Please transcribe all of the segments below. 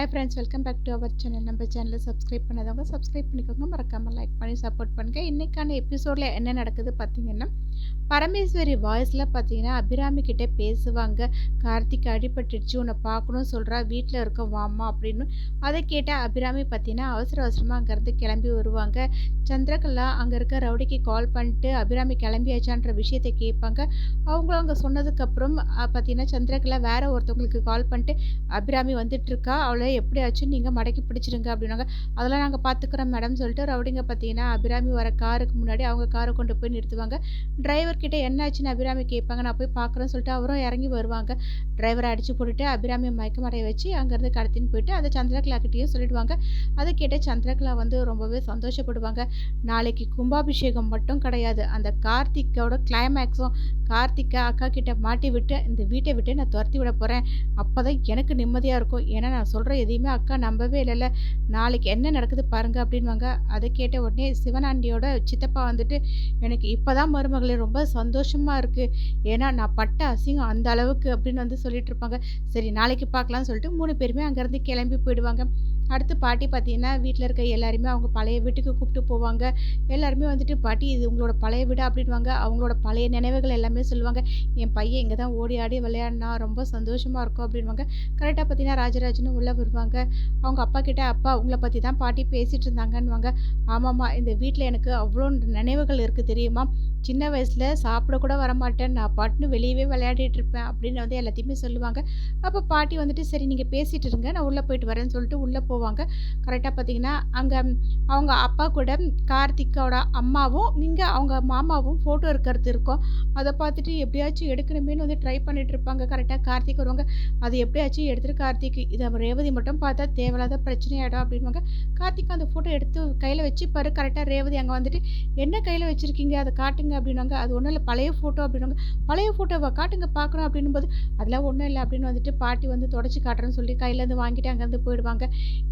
Hi friends welcome back to our channel நம்ம சேனலை subscribe பண்ணாதவங்க சப்ஸ்கிரைப் பண்ணிக்கோங்க. மறக்காமல் லைக் பண்ணி சப்போர்ட் பண்ணுங்கள் இன்றைக்கான எபிசோடில் என்ன நடக்குது பார்த்தீங்கன்னா பரமேஸ்வரி வாய்ஸில் பார்த்தீங்கன்னா அபிராமி கிட்டே பேசுவாங்க. கார்த்திக் அடிபட்டுடுச்சு உன்னை பார்க்கணும் சொல்கிறா வீட்டில் இருக்க வாமா அப்படின்னு. அதை கேட்டால் அபிராமி பார்த்தீங்கன்னா அவசர அவசரமாக அங்கேருந்து கிளம்பி வருவாங்க. சந்திரகலா அங்கே இருக்க ரவுடிக்கு கால் பண்ணிட்டு அபிராமி கிளம்பியாச்சான்ற விஷயத்தை கேட்பாங்க. அவங்களும் அங்கே சொன்னதுக்கப்புறம் பார்த்தீங்கன்னா சந்திரகலா வேறு ஒருத்தவங்களுக்கு கால் பண்ணிட்டு அபிராமி வந்துட்டு இருக்கா அவளை எப்படியாச்சும் நீங்கள் மடக்கி பிடிச்சிருங்க அப்படின்னாங்க. அதெல்லாம் நாங்கள் பார்த்துக்குறோம் மேடம் சொல்லிட்டு ரவுடிங்க பார்த்தீங்கன்னா அபிராமி வர காருக்கு முன்னாடி அவங்க காரை கொண்டு போய் நிறுத்துவாங்க. டிரைவர் கிட்ட என்னாச்சுன்னு அபிராமி கேட்பாங்க நான் போய் பார்க்குறேன்னு சொல்லிட்டு அவரும் இறங்கி வருவாங்க. டிரைவரை அடித்து போட்டுட்டு அபிராமி மயக்கமடைய வச்சு அங்கேருந்து கடத்தின்னு போயிட்டு அதை சந்திரகலாக்கிட்டேயும் சொல்லிடுவாங்க. அதை கேட்ட சந்திரகலா வந்து ரொம்பவே சந்தோஷப்படுவாங்க. நாளைக்கு கும்பாபிஷேகம் மட்டும் கிடையாது. அந்த கார்த்திக்கோட கிளைமேக்ஸும் கார்த்திகை அக்கா கிட்ட மாட்டி விட்டு இந்த வீட்டை விட்டு நான் துரத்தி விட போகிறேன் அப்போ தான் எனக்கு நிம்மதியாக இருக்கும். ஏன்னா நான் சொல்கிற எதையுமே அக்கா நம்பவே இல்லைல்ல. நாளைக்கு என்ன நடக்குது பாருங்க அப்படின்வாங்க அதை கேட்ட உடனே சிவனாண்டியோட சித்தப்பா வந்துட்டு எனக்கு இப்போ தான் மருமகளே ரொம்ப சந்தோஷமாக இருக்குது ஏன்னா நான் பட்ட அசிங்கம் அந்த அளவுக்கு அப்படின்னு வந்து சொல்லிட்டு இருப்பாங்க. சரி நாளைக்கு பார்க்கலாம்னு சொல்லிட்டு மூணு பேருமே அங்கேருந்து கிளம்பி போயிடுவாங்க. அடுத்து பாட்டி பார்த்தீங்கன்னா வீட்டில் இருக்க எல்லாருமே அவங்க பழைய வீட்டுக்கு கூப்பிட்டு போவாங்க. எல்லாருமே வந்துட்டு பாட்டி இது உங்களோட பழைய வீடு? அப்படின்வாங்க அவங்களோட பழைய நினைவுகள் எல்லாமே சொல்லுவாங்க. என் பையன் இங்கே தான் ஓடி ஆடி விளையாடினா ரொம்ப சந்தோஷமாக இருக்கும். அப்படின்வாங்க கரெக்டாக பார்த்தீங்கன்னா ராஜராஜனும் உள்ளே வருவாங்க. அவங்க அப்பா கிட்ட அப்பா உங்களை பற்றி தான் பாட்டி பேசிகிட்டு இருந்தாங்கன்னுவாங்க. ஆமாம்மா இந்த வீட்டில் எனக்கு அவ்வளோ நினைவுகள் இருக்குது தெரியுமா? சின்ன வயசில் சாப்பிட கூட வரமாட்டேன். நான் பாட்டுன்னு வெளியவே விளையாடிட்டு இருப்பேன். அப்படின்னு வந்து எல்லாத்தையுமே சொல்லுவாங்க. அப்போ பாட்டி வந்துட்டு சரி நீங்கள் பேசிகிட்டு இருங்க. நான் உள்ளே போயிட்டு வரேன்னு சொல்லிட்டு உள்ளே போவாங்க. கரெக்டாக பார்த்தீங்கன்னா அங்கே அவங்க அப்பா கூட கார்த்திக்கோட அம்மாவும் நீங்கள் அவங்க மாமாவும் ஃபோட்டோ இருக்கிறது இருக்கும். அதை பார்த்துட்டு எப்படியாச்சும் எடுக்கணுமேனு வந்து ட்ரை பண்ணிட்டு இருப்பாங்க. கரெக்டாக கார்த்திக் வருவாங்க. அது எப்படியாச்சும் எடுத்துகிட்டு கார்த்திக் இதை ரேவதி மட்டும் பார்த்தா தேவையில்லாத பிரச்சனையாயிடும் அப்படின்வாங்க கார்த்திக் அந்த ஃபோட்டோ எடுத்து கையில் வச்சு பாரு கரெக்டாக ரேவதி அங்கே வந்துட்டு என்ன கையில் வச்சுருக்கீங்க? அதை காட்டுங்க அப்படின்னாங்க அது ஒன்றும் இல்லை. பழைய ஃபோட்டோ அப்படின்னாங்க பழைய ஃபோட்டோவை காட்டுங்க பார்க்கணும் அப்படின்னும் போது அதெல்லாம் ஒன்றும் இல்லை அப்படின்னு வந்துட்டு பாட்டி வந்து தொடச்சி காட்டுறேன்னு சொல்லி கையிலேருந்து வாங்கிட்டு அங்கேருந்து போயிடுவாங்க.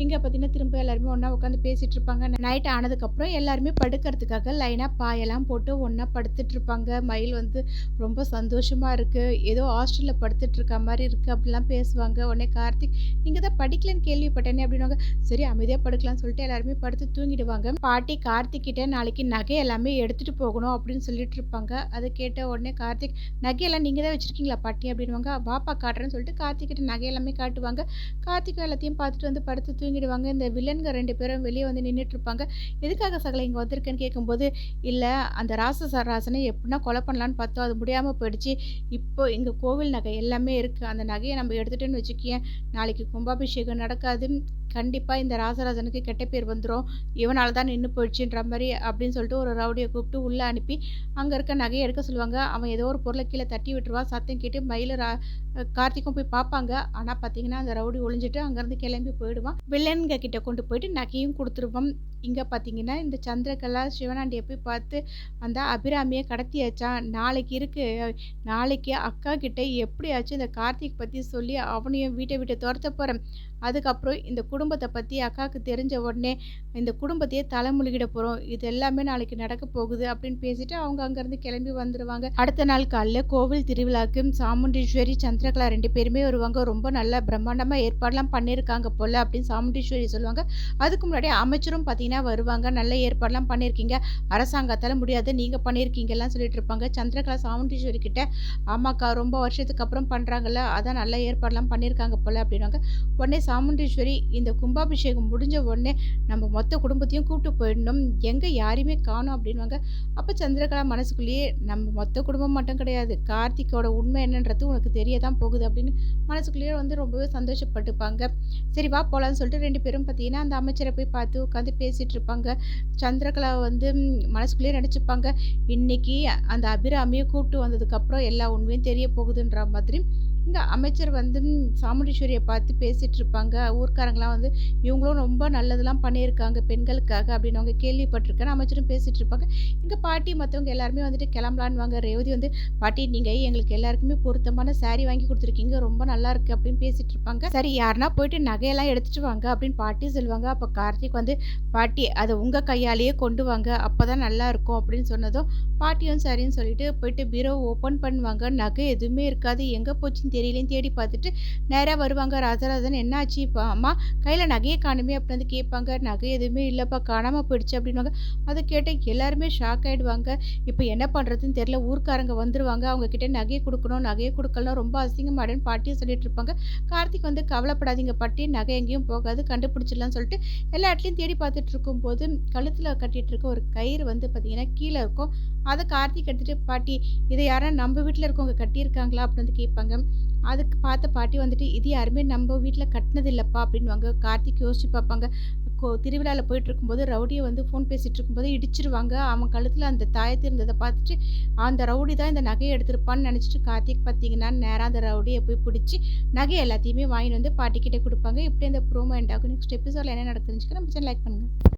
இங்கே பார்த்தீங்கன்னா திரும்ப எல்லாருமே ஒன்றா உட்காந்து பேசிகிட்டு இருப்பாங்க நைட் ஆனதுக்கப்புறம் எல்லாருமே படுக்கிறதுக்காக லைனாக பாயெல்லாம் போட்டு ஒன்றா படுத்துட்டு இருப்பாங்க மயில் வந்து ரொம்ப சந்தோஷமாக இருக்குது ஏதோ ஹாஸ்டலில் படுத்துட்டு இருக்க மாதிரி இருக்குது அப்படிலாம் பேசுவாங்க. உடனே கார்த்திக் நீங்கள் தான் படிக்கலன்னு கேள்விப்பட்டேனே அப்படின்னாங்க சரி அமைதியாக படுக்கலாம்னு சொல்லிட்டு எல்லாருமே படுத்து தூங்கிடுவாங்க. பாட்டி கார்த்திக்கிட்ட நாளைக்கு நகை எல்லாமே எடுத்துகிட்டு போகணும் அப்படின்னு சொல்லிட்டு இருப்பாங்க அதை கேட்ட உடனே கார்த்திக் நகையெல்லாம் நீங்கள் தான் வச்சுருக்கீங்களா பாட்டி? அப்படின்வாங்க பாப்பா காட்டுறேன்னு சொல்லிட்டு கார்த்திக்கிட்ட நகை எல்லாமே காட்டுவாங்க. கார்த்திக் எல்லாத்தையும் பார்த்துட்டு வந்து படுத்து தூங்கிடுவாங்க. இந்த வில்லன்க ரெண்டு பேரும் வெளியே வந்து நின்றுட்டுருப்பாங்க எதுக்காக சகலை இங்கே வந்திருக்கேன்னு கேட்கும்போது இல்லை அந்த ராச சராசனை எப்படின்னா கொலை பண்ணலான்னு பார்த்தோம். அது முடியாமல் போயிடுச்சு. இப்போ இங்கே கோவில் நகை எல்லாமே இருக்குது அந்த நகையை நம்ம எடுத்துகிட்டோன்னு வச்சுக்கேன் நாளைக்கு கும்பாபிஷேகம் நடக்காது கண்டிப்பாக இந்த ராசராஜனுக்கு கெட்ட பேர் வந்துடும் இவனால் தான் நின்று போயிடுச்சுன்ற மாதிரி அப்படின்னு சொல்லிட்டு ஒரு ரவுடியை கூப்பிட்டு உள்ளே அனுப்பி அங்கே இருக்க நகையை எடுக்க சொல்லுவாங்க. அவன் ஏதோ ஒரு பொருளை கீழே தட்டி விட்டுருவான் சத்தம் கேட்டு மயில் ரா கார்த்திக்கும் போய் பார்ப்பாங்க. ஆனால் பார்த்தீங்கன்னா அந்த ரவுடி ஒளிஞ்சிட்டு அங்கேருந்து கிளம்பி போயிடுவான். வில்லன்க கிட்ட கொண்டு போயிட்டு நகையும் கொடுத்துருவான். இங்கே பார்த்தீங்கன்னா இந்த சந்திரகலா சிவனாண்டியை போய் பார்த்து அந்த அபிராமியை கடத்தியாச்சான் நாளைக்கு இருக்குது நாளைக்கு அக்கா கிட்டே எப்படியாச்சும் இந்த கார்த்திக் பற்றி சொல்லி அவனையும் வீட்டை விட்டு துரத்த போகிறேன் அதுக்கப்புறம் இந்த குடும்பத்தை பற்றி அக்காவுக்கு தெரிஞ்ச உடனே இந்த குடும்பத்தையே தலைமுழுகிட போகிறோம் இது எல்லாமே நாளைக்கு நடக்க போகுது அப்படின்னு பேசிட்டு அவங்க அங்கேருந்து கிளம்பி வந்துடுவாங்க அடுத்த நாள் காலையில் கோவில் திருவிழாக்கு சாமுண்டீஸ்வரி சந்திரகலா ரெண்டு பேருமே வருவாங்க. ரொம்ப நல்ல பிரம்மாண்டமாக ஏற்பாடெலாம் பண்ணியிருக்காங்க போல் அப்படின்னு சாமுண்டீஸ்வரி சொல்லுவாங்க. அதுக்கு முன்னாடி அமைச்சரும் பார்த்தீங்கன்னா வருவாங்க. நல்ல ஏற்பாடெலாம் பண்ணியிருக்கீங்க அரசாங்கத்தால் முடியாது. நீங்கள் பண்ணியிருக்கீங்கலாம் சொல்லிட்டு இருப்பாங்க. சந்திரகலா சாமுண்டீஸ்வரி கிட்ட ஆமாக்கா ரொம்ப வருஷத்துக்கு அப்புறம் பண்ணுறாங்கல்ல அதான் நல்ல ஏற்பாடெலாம் பண்ணியிருக்காங்க போல் அப்படின்னாங்க உடனே சாமுண்டீஸ்வரி இந்த இந்த கும்பாபிஷேகம் முடிஞ்ச உடனே நம்ம மொத்த குடும்பத்தையும் கூப்பிட்டு போயிடணும். எங்கே யாரையுமே காணும் அப்படின்வாங்க அப்போ சந்திரகலா மனசுக்குள்ளேயே நம்ம மொத்த குடும்பம் மட்டும் கிடையாது. கார்த்திக்கோட உண்மை என்னன்றது உனக்கு தெரிய தான் போகுது அப்படின்னு மனசுக்குள்ளேயே வந்து ரொம்பவே சந்தோஷப்பட்டுப்பாங்க. சரி வா போகலான்னு சொல்லிட்டு ரெண்டு பேரும் பார்த்தீங்கன்னா அந்த அமைச்சரை போய் பார்த்து உட்காந்து பேசிகிட்டு இருப்பாங்க. சந்திரகலா வந்து மனசுக்குள்ளேயே நினச்சிப்பாங்க. இன்னைக்கு அந்த அபிராமியை கூப்பிட்டு வந்ததுக்கப்புறம் எல்லா உண்மையும் தெரிய போகுதுன்ற மாதிரி இங்கே அமைச்சர் வந்து சாமுண்டீஸ்வரியை பார்த்து பேசிகிட்டு இருப்பாங்க ஊர்க்காரங்களாம் வந்து இவங்களும் ரொம்ப நல்லதெல்லாம் பண்ணியிருக்காங்க பெண்களுக்காக அப்படின்னு அவங்க கேள்விப்பட்டிருக்கேன் அமைச்சரும் பேசிகிட்டு இருப்பாங்க இங்கே பாட்டி மற்றவங்க எல்லாருமே வந்துட்டு கிளம்பலான்வாங்க ரேவதி வந்து பாட்டி நீங்கள் எங்களுக்கு எல்லாருக்குமே பொருத்தமான சாரீ வாங்கி கொடுத்துருக்கீங்க. ரொம்ப நல்லா இருக்குது அப்படின்னு பேசிகிட்டு இருப்பாங்க சரி யாருன்னா போயிட்டு நகையெல்லாம் எடுத்துகிட்டு வாங்க அப்படின்னு பாட்டி சொல்லுவாங்க. அப்போ கார்த்திக் வந்து பாட்டி அதை உங்கள் கையாலேயே கொண்டு வாங்க. அப்போ தான் நல்லா இருக்கும் அப்படின்னு சொன்னதும் பாட்டியும் சரின்னு சொல்லிட்டு போயிட்டு பீரோ ஓப்பன் பண்ணுவாங்க. நகை எதுவுமே இருக்காது. எங்கே போச்சுன்னு தெரியலேன்னு தேடி பார்த்துட்டு நேராக வருவாங்க. ராஜராஜன் என்னாச்சு? இப்போ அம்மா கையில் நகையை காணுமே அப்படின்னு வந்து கேட்பாங்க. நகை எதுவுமே இல்லைப்பா காணாமல் போயிடுச்சு அப்படின்வாங்க அதை கேட்டு எல்லாருமே ஷாக் ஆகிடுவாங்க இப்போ என்ன பண்ணுறதுன்னு தெரில ஊர்க்காரங்க வந்துருவாங்க. அவங்கக்கிட்ட நகையை கொடுக்கணும் நகையை கொடுக்கலாம் ரொம்ப அசிங்கமாடுன்னு பாட்டியும் சொல்லிட்டு இருப்பாங்க. கார்த்திக் வந்து கவலைப்படாதீங்க பாட்டி. நகை எங்கேயும் போகாது. கண்டுபிடிச்சிடலாம்னு சொல்லிட்டு எல்லா இடத்துலையும் தேடி பார்த்துட்டு இருக்கும்போது கழுத்தில் கட்டிகிட்டு இருக்க ஒரு கயிறு வந்து பார்த்தீங்கன்னா கீழே இருக்கும். அதை கார்த்திக் எடுத்துகிட்டு பாட்டி இதை யாரும் நம்ம வீட்டில் இருக்கவங்க கட்டியிருக்காங்களா? அப்படின்னு வந்து கேட்பாங்க. அதுக்கு பார்த்த பாட்டி வந்துட்டு இது யாருமே நம்ம வீட்டில் கட்டினது இல்லைப்பா அப்படின்வாங்க கார்த்திக் யோசிச்சு பார்ப்பாங்க. கோ திருவிழாவில் போயிட்டு இருக்கும்போது ரவுடியை வந்து ஃபோன் பேசிகிட்டு இருக்கும்போது இடிச்சிருவாங்க. அவன் கழுத்தில் அந்த தாயத்து இருந்ததை பார்த்துட்டு அந்த ரவுடி தான் இந்த நகையை எடுத்திருப்பான்னு நினச்சிட்டு கார்த்திக் பார்த்தீங்கன்னா நேராக அந்த ரவுடியை போய் பிடிச்சி நகை எல்லாத்தையுமே வாங்கிட்டு வந்து பாட்டிக்கிட்டே கொடுப்பாங்க. இப்படி அந்த ப்ரோமோ எண்ட் ஆகும். நெக்ஸ்ட் எபிசோடில் என்ன நடக்குதுன்னு நம்ம சேனல் லைக் பண்ணுங்கள்